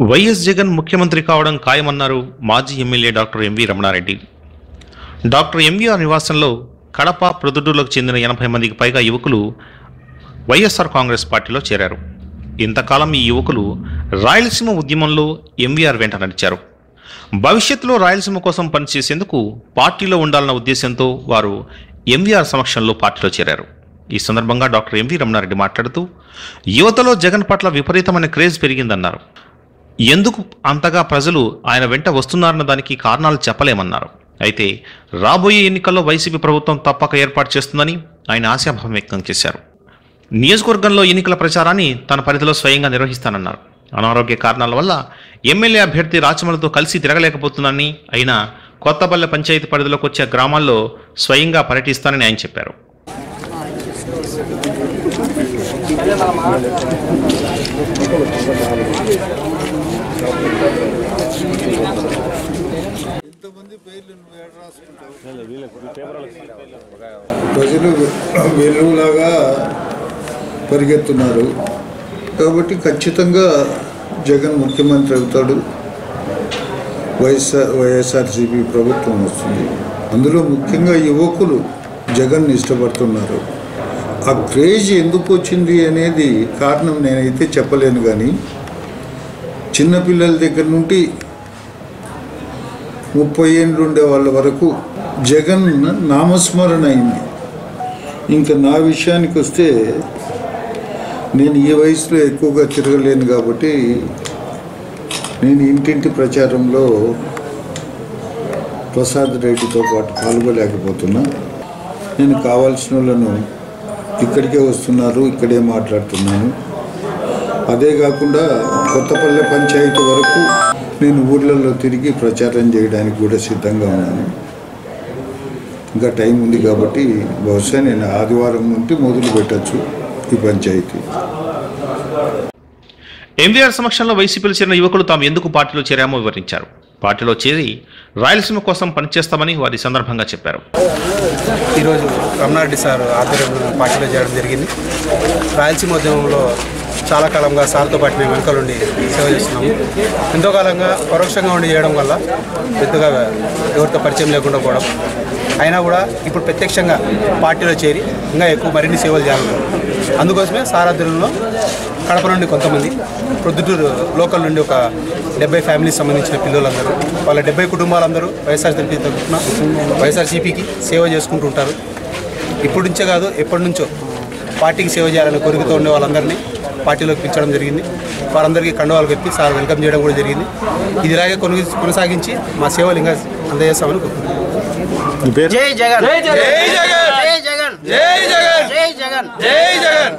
YS Jagan ముఖ్యమంత్రి కావడం ఖాయమన్నారు మాజీ MLA doctor MV Ramanareddy. Doctor MVR నివాసంలో కడప ప్రొద్దుటూరులకు చెందిన ఎనభై మందికి పైగా యువకులు వైఎస్ఆర్ కాంగ్రెస్ పార్టీలో చేరారు. ఇంతకాలం ఈ యువకులు రాయలసీమ ఉద్యమంలో ఎంవీఆర్ వెంట నడిచారు. భవిష్యత్తులో రాయలసీమ కోసం పనిచేసేందుకు పార్టీలో ఉండాలన్న ఉద్దేశంతో వారు ఎంవీఆర్ సమక్షంలో పార్టీలో చేరారు. ఈ సందర్భంగా డాక్టర్ ఎంవి రమణారెడ్డి మాట్లాడుతూ యువతలో జగన్ పట్ల విపరీతమైన క్రేజ్ పెరిగిందన్నారు. ఎందుకు అంతగా ప్రజలు ఆయన వెంట వస్తున్నారన్న దానికి కారణాలు చెప్పలేమన్నారు. అయితే రాబోయే ఎన్నికల్లో వైసీపీ ప్రభుత్వం తప్పక ఏర్పాటు చేస్తుందని ఆయన ఆశాభావం వ్యక్తం చేశారు. నియోజకవర్గంలో ఎన్నికల ప్రచారాన్ని తన పరిధిలో స్వయంగా నిర్వహిస్తానన్నారు. అనారోగ్య కారణాల వల్ల ఎమ్మెల్యే అభ్యర్థి రాచమలతో కలిసి తిరగలేకపోతున్నానని అయినా కొత్తపల్లె పంచాయతీ పరిధిలోకి వచ్చే గ్రామాల్లో స్వయంగా పర్యటిస్తానని ఆయన చెప్పారు. ప్రజలు వెలుగులాగా పరిగెత్తున్నారు. కాబట్టి ఖచ్చితంగా జగన్ ముఖ్యమంత్రి అవుతాడు. వైఎస్ఆర్ వైఎస్ఆర్సీపీ ప్రభుత్వం వస్తుంది. అందులో ముఖ్యంగా యువకులు జగన్ ఇష్టపడుతున్నారు. ఆ క్రేజ్ ఎందుకు వచ్చింది అనేది కారణం నేనైతే చెప్పలేను కానీ చిన్నపిల్లల దగ్గర నుండి ముప్పై ఏళ్ళు ఉండే వాళ్ళ వరకు జగన్ నామస్మరణ అయింది. ఇంకా నా విషయానికి వస్తే నేను ఈ వయసులో ఎక్కువగా తిరగలేను కాబట్టి నేను ఇంటింటి ప్రచారంలో ప్రసాద్ రెడ్డితో పాటు పాల్గొలేకపోతున్నా. నేను కావాల్సిన వాళ్ళను ఇక్కడికే వస్తున్నారు ఇక్కడే మాట్లాడుతున్నాను. అదే కాకుండా కొత్తపల్లె పంచాయతీ వరకు నేను ఊర్లలో తిరిగి ప్రచారం చేయడానికి కూడా సిద్ధంగా ఉన్నాను. ఇంకా టైం ఉంది కాబట్టి బహుశా నేను ఆదివారం నుండి మొదలు పెట్టచ్చు ఈ పంచాయతీ. ఎంవీఆర్ సమక్షంలో వైసీపీలో చేరిన యువకులు తాము ఎందుకు పార్టీలో చేరామో వివరించారు. పార్టీలో చేరి రాయలసీమ కోసం పనిచేస్తామని వారి సందర్భంగా చెప్పారు. ఈరోజు రమణారెడ్డి సార్ ఆధ్వర్యంలో పార్టీలో చేరడం జరిగింది. రాయలసీమ ఉద్యమంలో చాలా కాలంగా సార్తో పాటు మేము వెనుకలుండి సేవ చేస్తున్నాము. ఎంతో కాలంగా పరోక్షంగా ఉండి చేయడం వల్ల పెద్దగా ఎవరితో పరిచయం లేకుండా పోవడం. అయినా కూడా ఇప్పుడు ప్రత్యక్షంగా పార్టీలో చేరి ఇంకా ఎక్కువ మరిన్ని సేవలు చేయాలి. అందుకోసమే సారాధ్యంలో కడప నుండి కొంతమంది ప్రొద్దుటూరు లోకల్ నుండి ఒక డెబ్బై ఫ్యామిలీకి సంబంధించిన పిల్లలందరూ వాళ్ళ డెబ్బై కుటుంబాలందరూ వైఎస్ఆర్ తెలిపి తరఫున వైఎస్ఆర్సీపీకి సేవ చేసుకుంటూ ఉంటారు. ఇప్పటి నుంచే కాదు ఎప్పటి నుంచో పార్టీకి సేవ చేయాలని కోరికతో ఉండే వాళ్ళందరినీ పార్టీలోకి పిలిచడం జరిగింది. వారందరికీ కండువాలు కప్పి సార్ వెల్కమ్ చేయడం కూడా జరిగింది. ఇది ఇలాగే కొను కొనసాగించి మా సేవలు ఇంకా అందజేస్తామని కోరుకుంటున్నాను జై జగన్. జై జగన్. జై జగన్. జై జగన్. జై జగన్. జై జగన్.